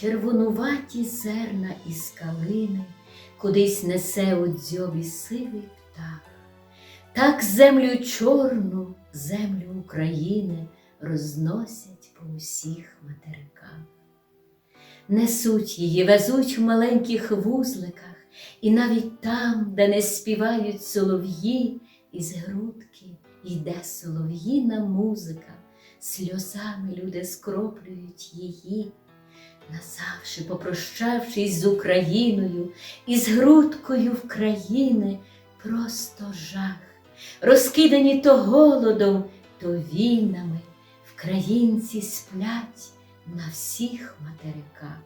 червонуваті зерна із калини, кудись несе у дзьобі сивий птах. Так землю чорну, землю України розносять по усіх материках. Несуть її, везуть в маленьких вузликах, і навіть там, де не співають солов'ї, із грудки йде солов'їна музика, сльозами люди скроплюють її, назавжди попрощавшись з Україною, із грудкою в просто жах, розкидані то голодом, то війнами, вкраїнці сплять на всіх материках.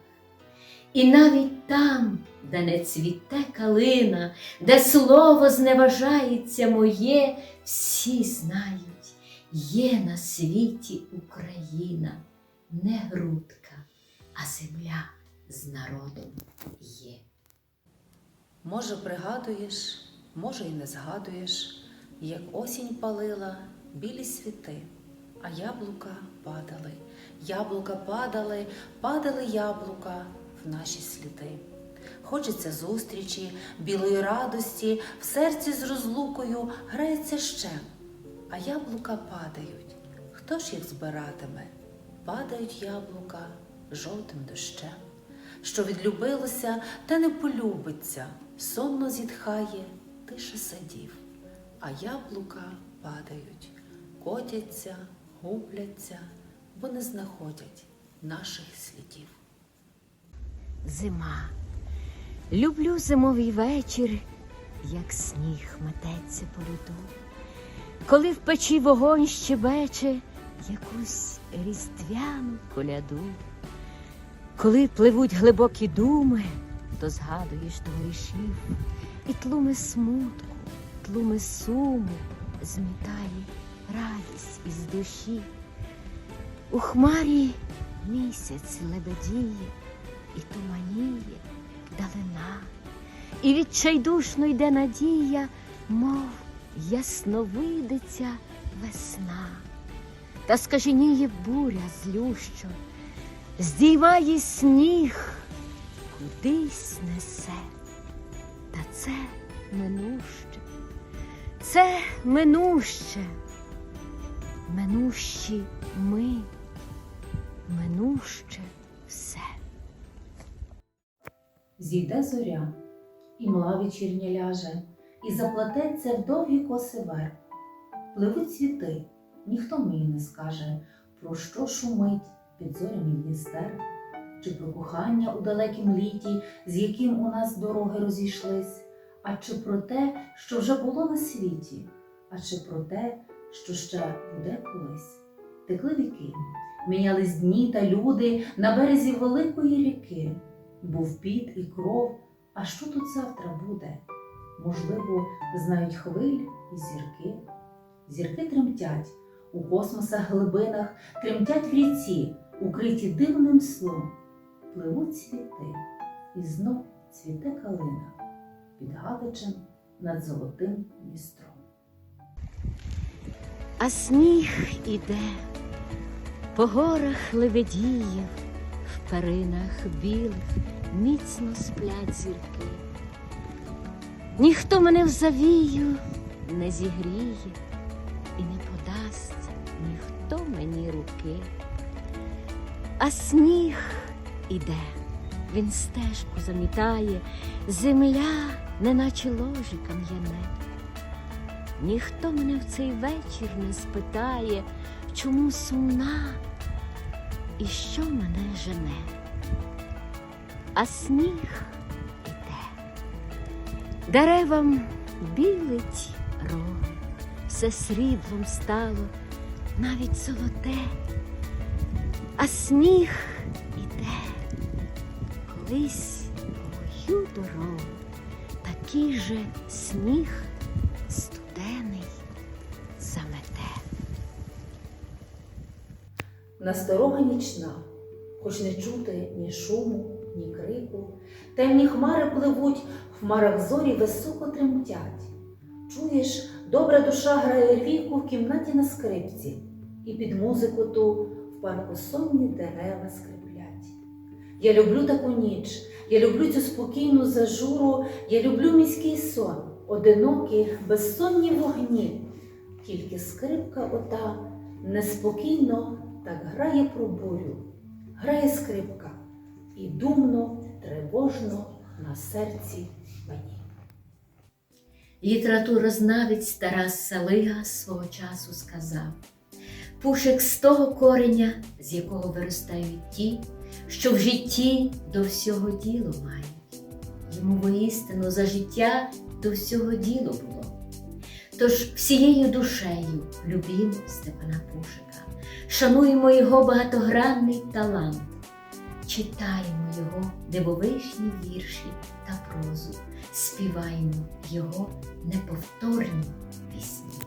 І навіть там, де не цвіте калина, де слово зневажається моє, всі знають, є на світі Україна, не грудка, а земля з народом є. Може, пригадуєш, може, й не згадуєш, як осінь палила білі світи, а яблука падали, яблука падали, падали яблука в наші сліди. Хочеться зустрічі, білої радості, в серці з розлукою грається ще, а яблука падають. Хто ж їх збиратиме? Падають яблука жовтим дощем. Що відлюбилося, та не полюбиться, сонно зітхає, тише садів, а яблука падають, котяться, губляться, бо не знаходять наших слідів. Зима. Люблю зимовий вечір, як сніг мететься по льоду. Коли в печі вогонь щебече якусь різдвяну коляду. Коли пливуть глибокі думи, то згадуєш товаришів, і тлуми смутку, тлуми суму змітає радість із душі. У хмарі місяць лебедіє і туманіє далина, і відчайдушно йде надія, мов ясновидиця весна, та скаженіє буря злющо, здіймає сніг, кудись несе, та це минуще, це минуще, минущі ми, минуще все. Зійде зоря, і мла вечірня ляже, і заплететься в довгі коси верб. Пливуть цвіти, ніхто мені не скаже, про що шумить під зорями Дністер, чи про кохання у далекім літі, з яким у нас дороги розійшлись, а чи про те, що вже було на світі, а чи про те, що ще буде колись. Текли віки, мінялись дні та люди на березі великої ріки. Був піт і кров, а що тут завтра буде? Можливо, знають хвиль і зірки. Зірки тремтять у космосах глибинах, тремтять в ріці, укриті дивним сном. Пливуть цвіти, і знов цвіте калина під Галичем над золотим містром. А сніг іде, по горах лебедіє, в перинах білих міцно сплять зірки. Ніхто мене в завію не зігріє і не подасть ніхто мені руки. А сніг іде, він стежку замітає, земля, неначе ложі кам'яне. Ніхто мене в цей вечір не спитає, чому сумна і що мене жене. А сніг іде, деревам білить роги, все сріблом стало, навіть золоте, а сніг іде, колись мою дорогу, такий же сніг студений замете. Насторога нічна, хоч не чути ні шуму, ні крику, темні хмари пливуть, в хмарах зорі високо тремтять. Чуєш, добра душа грає рвійку в кімнаті на скрипці, і під музику ту парку сонні дерева скриплять. Я люблю таку ніч, я люблю цю спокійну зажуру, я люблю міський сон, одинокі, безсонні вогні. Тільки скрипка ота неспокійно так грає про бурю, грає скрипка і думно, тривожно на серці мені. Літературознавець Тарас Салига свого часу сказав Пушек з того кореня, з якого виростають ті, що в житті до всього діло мають. Йому воістину за життя до всього діло було. Тож всією душею любімо Степана Пушика, шануємо його багатогранний талант, читаємо його дивовижні вірші та прозу, співаємо його неповторні пісні.